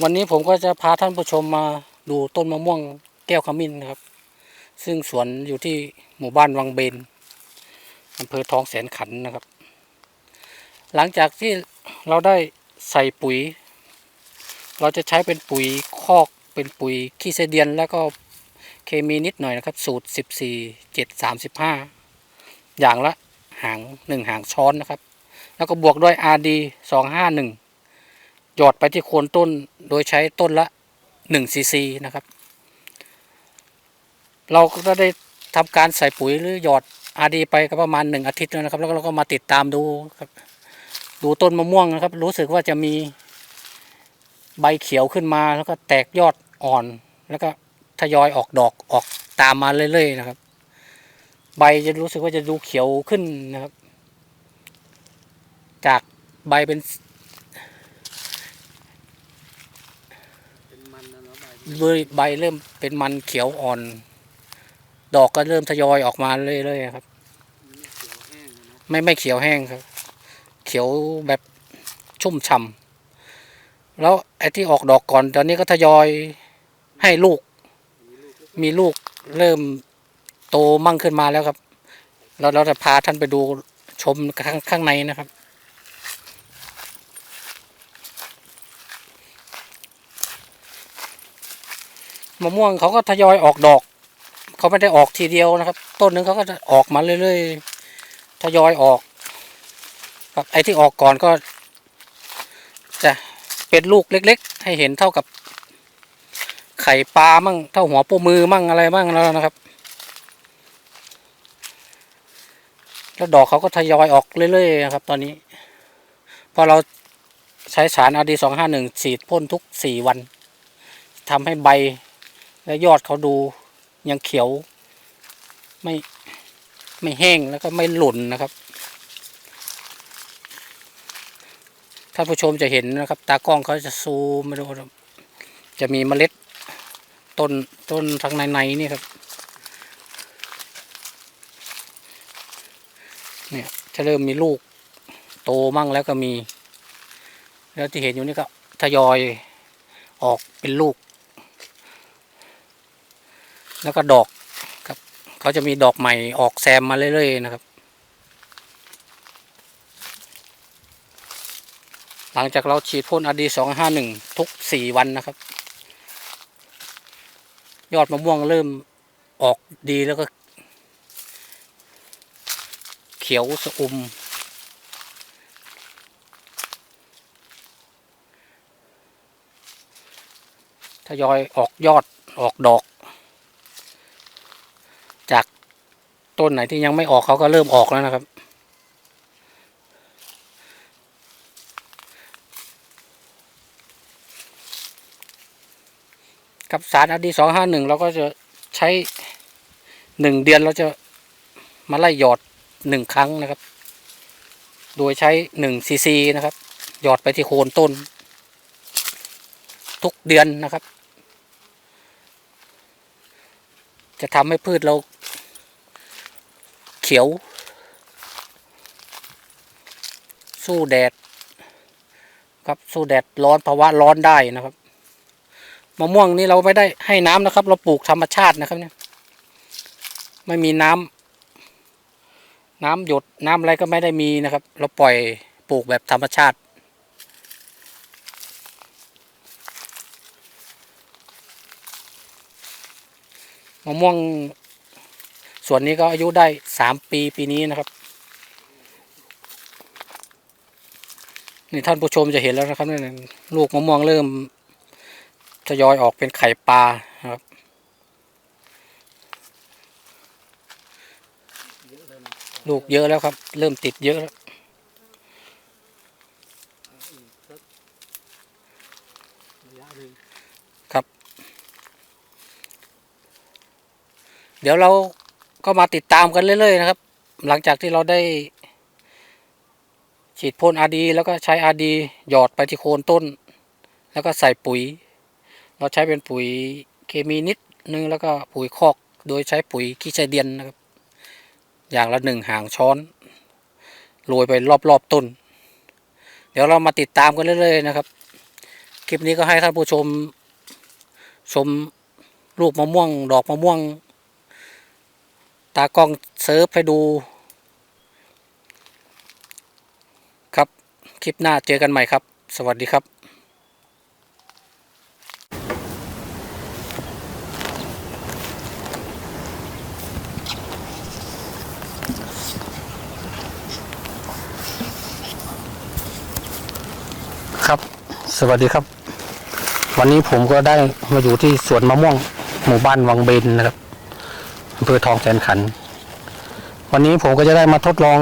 วันนี้ผมก็จะพาท่านผู้ชมมาดูต้นมะม่วงแก้วขมิ้นนะครับ ซึ่งสวนอยู่ที่หมู่บ้านวังเบนอำเภอทองแสนขันนะครับ หลังจากที่เราได้ใส่ปุ๋ย เราจะใช้เป็นปุ๋ยคอกเป็นปุ๋ยขี้ไสเดือนแล้วก็เคมีนิดหน่อยนะครับ สูตร 14 7 35 อย่างละหางหนึ่งหางช้อนนะครับ แล้วก็บวกด้วย RD 251 หยอดไปที่โคนต้นโดยใช้ต้นละ1ซีซีนะครับ เราก็ได้ทำการใส่ปุ๋ยหรือหยอด RD ไปก็ประมาณ1อาทิตย์แล้วนะครับ แล้วเราก็มาติดตามดูครับ ดูต้นมะม่วงนะครับ รู้สึกว่าจะมีใบเขียวขึ้นมา แล้วก็แตกยอดอ่อน แล้วก็ทยอยออกดอกออกตามมาเรื่อยๆนะครับ ใบจะรู้สึกว่าจะดูเขียวขึ้นนะครับ จากใบเป็นมันนะเนาะ ใบใบใบเริ่มเป็นมันเขียวอ่อน ดอกก็เริ่มทยอยออกมาเรื่อยๆครับมไม่ไม่เขียวแห้งครับ เขียวแบบชุ่มฉ่ำแล้วไอ้ที่ออกดอกก่อนตอนนี้ก็ทยอยให้ลูกมีลูกก็มีลูกเริ่มโตมั่งขึ้นมาแล้วครับ เราเราจะพาท่านไปดูชมข้างข้างในนะครับ มะม่วงเขาก็ทยอยออกดอก เขาไม่ได้ออกทีเดียวนะครับ ต้นหนึ่งเขาก็จะออกมาเรื่อยๆทยอยออกครับไอ้ที่ออกก่อนก็ จะเป็นลูกเล็ก ๆ ให้เห็นเท่ากับ ไข่ปลามั่งเท่าหัวปูมือมั่งอะไรมั่งแล้วนะครับ แล้วดอกเขาก็ทยอยออกเรื่อยๆนะครับตอนนี้ พอเราใช้สารอาดีสองห้าหนึ่งฉีดพ่นทุกสี่วันทำให้ใบ และยอดเขาดูยังเขียว ไม่ไม่แห้งแล้วก็ไม่หล่นนะครับท่านผู้ชมจะเห็นนะครับ ตากล้องเขาจะซูมมาดูจะมีเมล็ดต้นต้นทางในในๆนี่ครับเนี่ยจะเริ่มมีลูกโตมั่งแล้วก็มี แล้วที่เห็นอยู่นี่ก็ทยอยออกเป็นลูก แล้วก็ดอกครับเขาจะมีดอกใหม่ออกแซมมาเรื่อยๆนะครับ หลังจากเราฉีดพ่นอดีสองห้าหนึ่งทุกสี่วันนะครับ ยอดมะม่วงเริ่มออกดีแล้วก็ เขียวสะอุมทยอยออกยอดออกดอกจาก ต้นไหนที่ยังไม่ออกเขาก็เริ่มออกแล้วนะครับ กับสารอดีสองห้าหนึ่งเราก็จะใช้หนึ่งเดือนเราจะมาไล่หยอดหนึ่งครั้งนะครับ โดยใช้หนึ่งซีซีนะครับ หยอดไปที่โคนต้น ทุกเดือนนะครับ จะทำให้พืชเรา ขียว สู้แดด ครับสู้แดดร้อนภาวะร้อนได้นะครับมะม่วงนี่เราไม่ได้ให้น้ำนะครับ เราปลูกธรรมชาตินะครับเนี่ยไม่มีน้ำน้ำหยดน้ำอะไรก็ไม่ได้มีนะครับ เราปล่อยปลูกแบบธรรมชาติมะม่วง ส่วนนี้ก็อายุได้สามปีปีนี้นะครับ นี่ท่านผู้ชมจะเห็นแล้วนะครับนี่ลูกมะม่วงเริ่มทยอยออกเป็นไข่ปลาครับ ลูกเยอะแล้วครับ เริ่มติดเยอะแล้วเอาอีกสักระยะหนึ่งเดี๋ยวเรา ก็มาติดตามกันเรื่อยๆนะครับ หลังจากที่เราได้ ฉีดพ่นอาดีแล้วก็ใช้อาดีหยอดไปที่โคนต้น แล้วก็ใส่ปุ๋ย เราใช้เป็นปุ๋ยเคมีนิดนึงแล้วก็ปุ๋ยคอกโดยใช้ปุ๋ยขี้ไส้เดือนนะครับ อย่างละหนึ่งหางช้อนโรยไปรอบๆต้น เดี๋ยวเรามาติดตามกันเรื่อยๆนะครับ คลิปนี้ก็ให้ท่านผู้ชมชมลูกมะม่วง ดอกมะม่วง ตากล้องเซิร์ฟให้ดู ครับ คลิปหน้าเจอกันใหม่ครับ สวัสดีครับครับ สวัสดีครับ วันนี้ผมก็ได้มาอยู่ที่สวนมะม่วงหมู่บ้านวังเบนนะครับ อำเภอทองแสนขัน วันนี้ผมก็จะได้มาทดลอง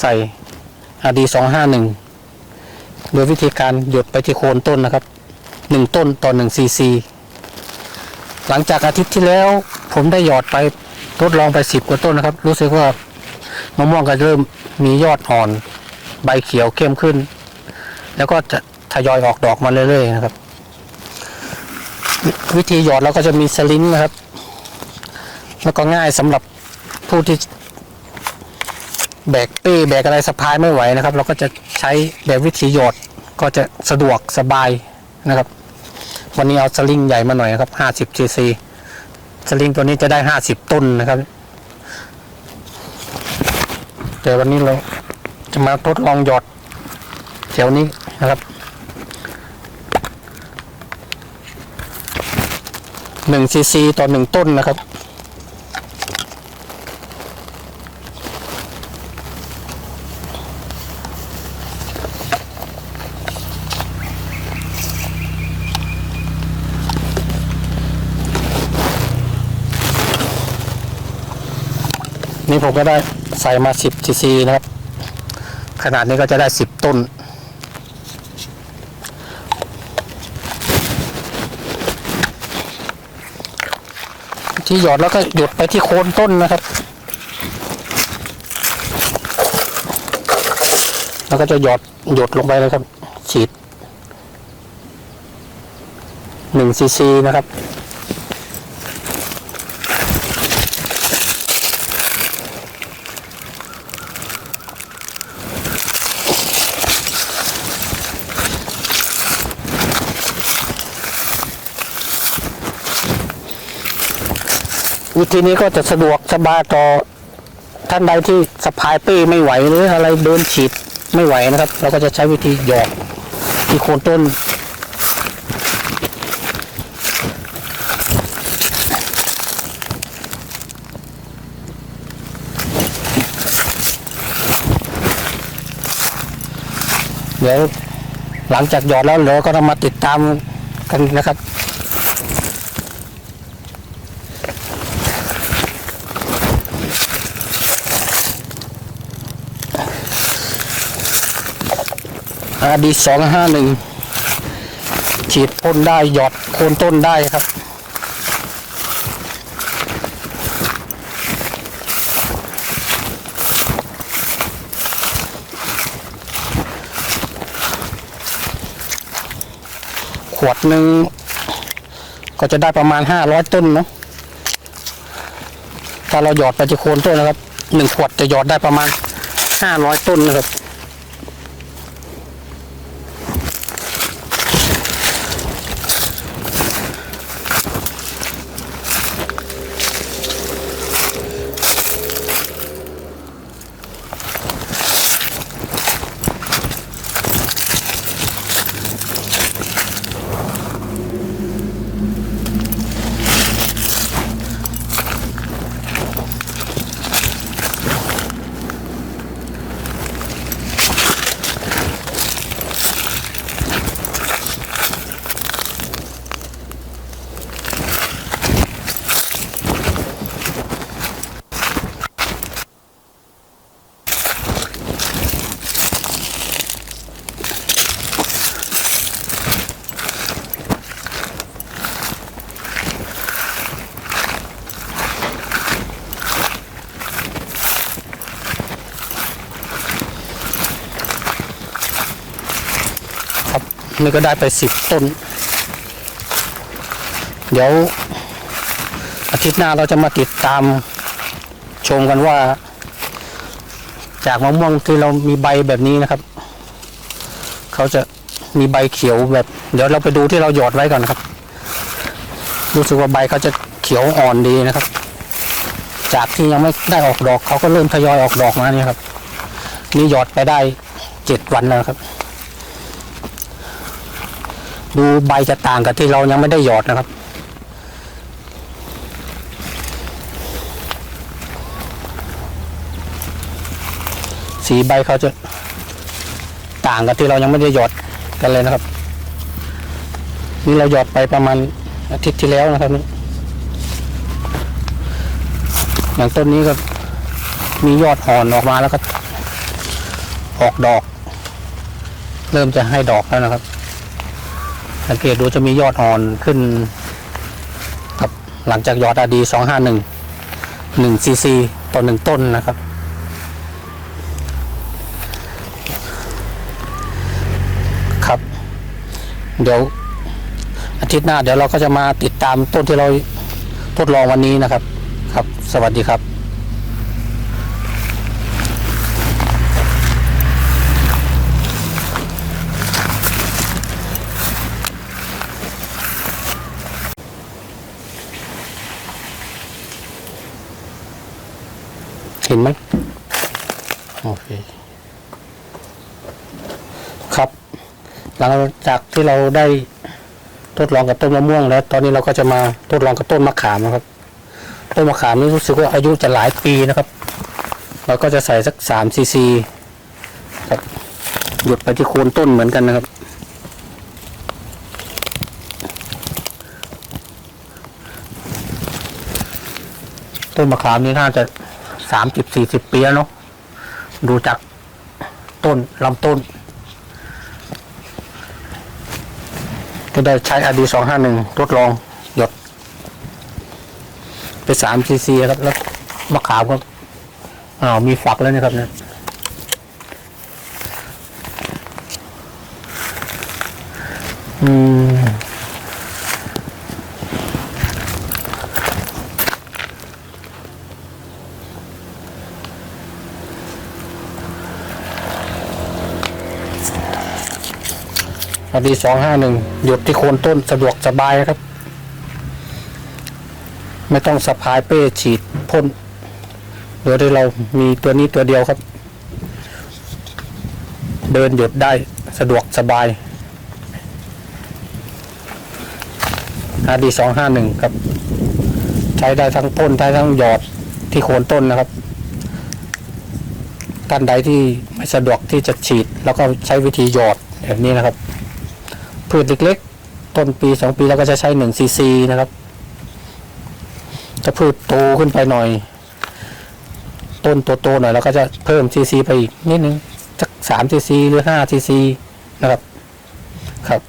ใส่อาดีสองห้าหนึ่งโดยวิธีการหยดไปที่โคนต้นนะครับหนึ่งต้นต่อหนึ่งซีซีหลังจากอาทิตย์ที่แล้วผมได้หยอดไปทดลองไปสิบกว่าต้นนะครับ รู้สึกว่ามะม่วงก็เริ่มมียอดอ่อน ใบเขียวเข้มขึ้น แล้วก็จะทยอยออกดอกมาเรื่อยๆนะครับ วิธีหยอดเราก็จะมีสลิงนะครับ แล้วก็ง่ายสำหรับผู้ที่แบกเป้แบกอะไรสะพายไม่ไหวนะครับ เราก็จะใช้แบบวิธีหยดก็จะสะดวกสบายนะครับ วันนี้เอาสลิงใหญ่มาหน่อยนะครับ 50 cc สลิงตัวนี้จะได้ 50 ต้นนะครับ แต่วันนี้เราจะมาทดลองหยอดแถวนี้นะครับหนึ่งซีซีต่อหนึ่งต้นนะครับ นี่ผมก็ได้ใส่มาสิบซีซีนะครับ ขนาดนี้ก็จะได้สิบต้น ที่หยอดแล้วก็หยดไปที่โคนต้นนะครับ แล้วก็จะหยอดหยดลงไปเลยครับ ฉีดหนึ่งซีซีนะครับ วิธีนี้ก็จะสะดวกสบายต่อท่านใดที่สะพายเป้ไม่ไหวหรืออะไรเดินฉีดไม่ไหวนะครับ เราก็จะใช้วิธีหยอกที่โคนต้น เดี๋ยวหลังจากหยอดแล้วเราก็จะมาติดตามกันนะครับ อาดีสองห้าหนึ่งฉีดพ่นได้หยอดโคนต้นได้ครับขวดหนึ่งก็จะได้ประมาณห้าร้อยต้นเนาะถ้าเราหยอดไปที่โคนต้นนะครับหนึ่งขวดจะหยอดได้ประมาณห้าร้อยต้นนะครับ นี่ก็ได้ไปสิบต้น เดี๋ยว อาทิตย์หน้าเราจะมาติดตามชมกันว่า จากมะม่วงที่เรามีใบแบบนี้นะครับ เขาจะมีใบเขียวแบบ เดี๋ยวเราไปดูที่เราหยอดไว้ก่อนครับ รู้สึกว่าใบเขาจะเขียวอ่อนดีนะครับ จากที่ยังไม่ได้ออกดอกเขาก็เริ่มทยอยออกดอกมาเนี่ยครับ นี่หยอดไปได้เจ็ดวันแล้วครับ ดูใบจะต่างกับที่เรายังไม่ได้หยอดนะครับ สีใบเขาจะต่างกับที่เรายังไม่ได้หยอดกันเลยนะครับ นี่เราหยอดไปประมาณอาทิตย์ที่แล้วนะครับนี่อย่างต้นนี้ก็มียอดอ่อนออกมาแล้วก็ออกดอก เริ่มจะให้ดอกแล้วนะครับ สังเกตดูจะมียอดอ่อนขึ้นครับหลังจากยอดอดีสองห้าหนึ่งหนึ่งซีซีต่อหนึ่งต้นนะครับ ครับ เดี๋ยวอาทิตย์หน้าเดี๋ยวเราก็จะมาติดตามต้นที่เราทดลองวันนี้นะครับ ครับ สวัสดีครับ ห็นไหมโอเคครับ หลังจากที่เราได้ทดลองกับต้นมะม่วงแล้ว ตอนนี้เราก็จะมาทดลองกับต้นมะขามนะครับ ต้นมะขามนี่รู้สึกว่าอายุจะหลายปีนะครับ เราก็จะใส่สักสามซีซีครับหยดไปที่โคนต้นเหมือนกันนะครับ ต้นมะขามนี่น่าจะ สามสิบสี่สิบปีแล้วเนาะดูจากต้นลำต้นก็ได้ใช้อดีสองห้าหนึ่งทดลองหยด ไปสามซีซีครับ แล้วมะขามก็อ้าวมีฝักแล้วนะครับเนี่ยอืม อดีสองห้าหนึ่งหยดที่โคนต้นสะดวกสบายครับ ไม่ต้องสะพายเป้ฉีดพ่นโดยที่เรามีตัวนี้ตัวเดียวครับ เดินหยดได้สะดวกสบายอาดีสองห้าหนึ่งครับ ใช้ได้ทั้งพ่นใช้ทั้งหยอดที่โคนต้นนะครับท่านใดที่ไม่สะดวกที่จะฉีด แล้วก็ใช้วิธีหยอดแบบนี้นะครับ พืชเล็กๆ ต้นปีสองปีเราก็จะใช้หนึ่งซีซีนะครับ จะพืชโตขึ้นไปหน่อย ต้นโตๆหน่อยเราก็จะเพิ่มซีซีไปอีกนิดนึงสักสามซีซีหรือห้าซีซีนะครับครับ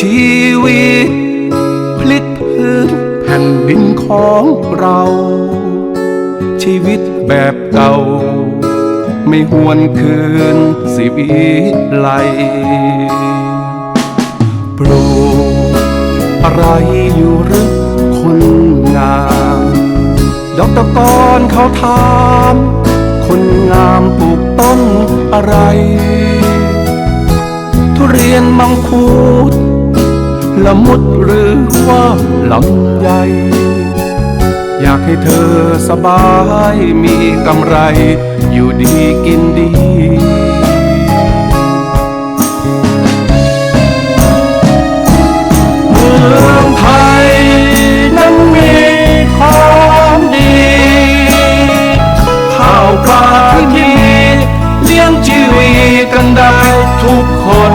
ชีวิต พลิกพื้นแผ่นดินของเรา ชีวิตแบบเก่า ไม่หวนคืนสิวิไลปลูกอะไรอยู่หรือคนงามดอกตะกอนเขาถามคนงามปลูกต้นอะไร ทุเรียนมังคุด ละมุดหรือว่าลำไยอยากให้เธอสบายมีกำไร อยู่ดีกินดีเมืองไทยนั้นมีของดีข้าวปลาที่มีเลี้ยงชีวิตกันได้ทุกคน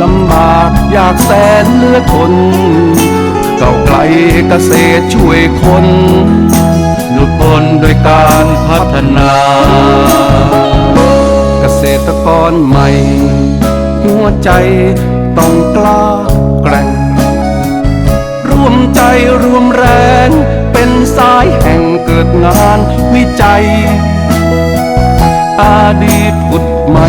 ลำบากอยากแสนเลือทนเก่าไกลเกษตรช่วยคนหลุดพ้นโดวยการพัฒนา เกษตรกรใหม่ หัวใจต้องกล้าแกร่ง ร่วมใจรวมแรงเป็นสายแห่งเกิดงานวิจัย อาดีตผุดใหม่